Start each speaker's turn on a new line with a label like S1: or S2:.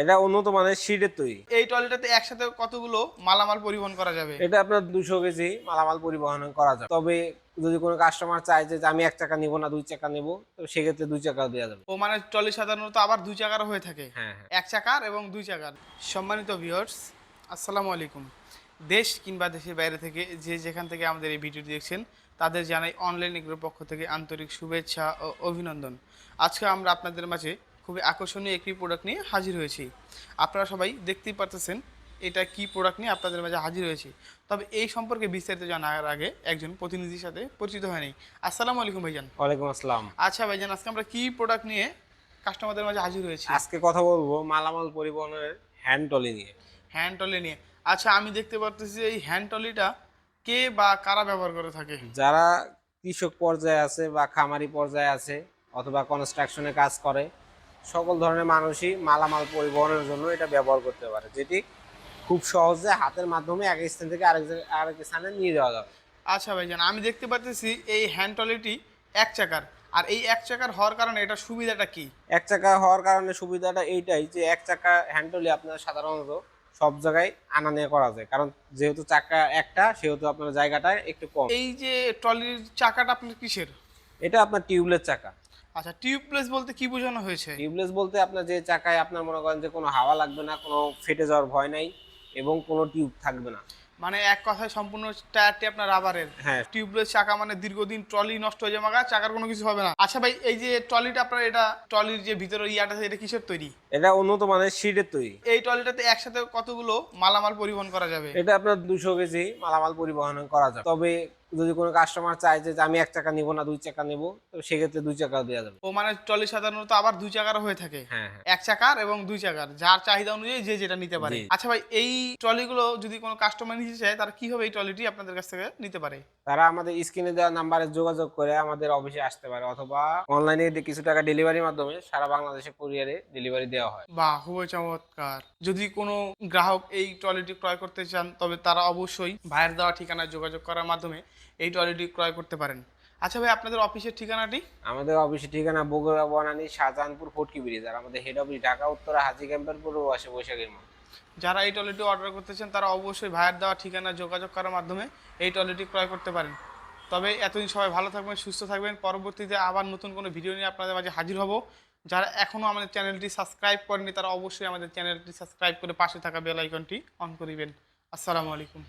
S1: এটা উন্নত মানের সিটের তৈরি।
S2: এই ট্রলিটাতে একসাথে কতগুলো মালামাল পরিবহন করা যাবে?
S1: এটা আপনার দুশো কেজি মালামাল পরিবহন করা যায় তবে যদি কোনো কাস্টমার চায় যে আমি এক চাকা নিব না দুই চাকা নিব তো সেক্ষেত্রে দুই চাকা দেওয়া যাবে।
S2: ও মানে ট্রলি সাধারণত আবার দুই চাকারও হয়ে থাকে?
S1: হ্যাঁ হ্যাঁ।
S2: এক চাকার এবং দুই চাকার। সম্মানিত ভিউয়ার্স আসসালামু আলাইকুম। দেশ কিংবা দেশের বাইরে থেকে যে যেখান থেকে আমাদের এই ভিডিওটি দেখছেন তাদের জানাই অনলাইন এগুলোর পক্ষ থেকে আন্তরিক শুভেচ্ছা ও অভিনন্দন। আজকে আমরা আপনাদের মাঝে খুবই আকর্ষণীয় একটি প্রোডাক্ট নিয়ে হাজির হয়েছি। আপনারা সবাই দেখতেই পারতেছেন এটা কি প্রোডাক্ট নিয়ে আপনাদের মাঝে হাজির হয়েছি। তবে এই সম্পর্কে বিস্তারিত জানার আগে একজন প্রতিনিধির সাথে পরিচিত হয়নি। আসসালামু আলাইকুম ভাইজান।
S1: ওয়ালাইকুম আসসালাম।
S2: আচ্ছা ভাইজান আজকে আমরা কি প্রোডাক্ট নিয়ে কাস্টমারদের মাঝে হাজির হয়েছি?
S1: আজকে কথা বলব মালামাল পরিবহনের হ্যান্ড টলি নিয়ে।
S2: হ্যান্ড টলি নিয়ে। আচ্ছা আমি দেখতে পারতেছি এই হ্যান্ড টলিটা কে বা কারা ব্যবহার করে থাকে?
S1: যারা কৃষক পর্যায়ে আছে বা খামারি পর্যায়ে আছে অথবা কনস্ট্রাকশনে কাজ করে সকল ধরনের মানুষই মালামাল পরিবহনের জন্য এটা ব্যবহার করতে পারে যেটি খুব সহজে হাতের মাধ্যমে এক স্থান থেকে আরেক আরেক স্থানে নিয়ে যাওয়া যাবে।
S2: আচ্ছা ভাইজান আমি দেখতে পাচ্ছি এই হ্যান্ড টলিটি এক চাকার আর এই এক চাকার হওয়ার কারণে এটা সুবিধাটা কি?
S1: এক চাকা হওয়ার কারণে সুবিধাটা এইটাই যে এক চাকা হ্যান্ড হ্যান্ডলি আপনার সাধারণত সব জায়গায় আনা নেওয়া করা যায় কারণ যেহেতু চাকা একটা সেহেতু আপনার জায়গাটা একটু কম।
S2: এই যে টলির চাকাটা আপনার কিসের?
S1: এটা আপনার টিউবলেস চাকা।
S2: আচ্ছা টিউবলেস বলতে কি বোঝানো হয়েছে?
S1: টিউবলেস বলতে আপনার যে চাকায় আপনার মনে করেন যে কোনো হাওয়া লাগবে না কোনো ফেটে যাওয়ার ভয় নাই এবং কোনো টিউব থাকবে না।
S2: মানে এক কথায় সম্পূর্ণ টায়ারটি আপনার রাবারের।
S1: হ্যাঁ।
S2: টিউবলেস চাকা মানে দীর্ঘদিন ট্রলি নষ্ট হয়ে যাবে চাকার কোনো কিছু হবে না। আচ্ছা ভাই এই যে ট্রলিটা আপনার এটা ট্রলির যে ভিতরে ইয়াটা আছে এটা কিসের তৈরি?
S1: এটা উন্নত মানের সিটের তৈরি।
S2: এই ট্রলিটাতে একসাথে কতগুলো মালামাল পরিবহন করা যাবে?
S1: এটা আপনার দুশো কেজি মালামাল পরিবহন করা যায় তবে যদি কোনো কাস্টমার চায় যে আমি এক চাকা নিব না দুই চাকা নিব তো সেক্ষেত্রে দুই চাকা দেওয়া যাবে।
S2: ও মানে ট্রলি সাধারণত আবার দুই চাকার হয়ে থাকে।
S1: হ্যাঁ হ্যাঁ।
S2: এক চাকার এবং দুই চাকার যার চাহিদা অনুযায়ী যে যেটা নিতে পারে। আচ্ছা ভাই এই ট্রলিগুলো যদি কোনো কাস্টমার নিতে চায় তারা কীভাবে এই ট্রলিটি আপনাদের কাছ থেকে নিতে পারে?
S1: তারা আমাদের স্ক্রিনে দেওয়া নাম্বারে যোগাযোগ করে আমাদের অফিসে আসতে পারে অথবা অনলাইনে কিছু টাকা ডেলিভারির মাধ্যমে সারা বাংলাদেশে কুরিয়ারে ডেলিভারি দেওয়া হয়।
S2: বাহ খুবই চমৎকার। যদি কোনো গ্রাহক এই ট্রলিটি ক্রয় করতে চান তবে তারা অবশ্যই ভাইয়ের দেওয়া ঠিকানায় যোগাযোগ করার মাধ্যমে এই ট্রলিটি ক্রয় করতে পারেন। আচ্ছা ভাই আপনাদের অফিসের ঠিকানাটি?
S1: আমাদের অফিসের ঠিকানা বগুড়া বনানী শাহজাহানপুর ফটকি ব্রিজ আর আমাদের হেড অফিস ঢাকা উত্তরা হাজি ক্যাম্পের পূর্ব পাশে বৈশাখের মধ্যে
S2: যারা এই ট্রলিটি অর্ডার করতে চান তারা অবশ্যই ভাইয়ের দেওয়া ঠিকানা যোগাযোগ করার মাধ্যমে এই ট্রলিটি ক্রয় করতে পারেন। তবে এতদিন সবাই ভালো থাকবেন সুস্থ থাকবেন। পরবর্তীতে আবার নতুন কোনো ভিডিও নিয়ে আপনাদের মাঝে হাজির হব। যারা এখনও আমাদের চ্যানেলটি সাবস্ক্রাইব করেনি তারা অবশ্যই আমাদের চ্যানেলটি সাবস্ক্রাইব করে পাশে থাকা বেল আইকনটি অন করিবেন আসসালামু আলাইকুম।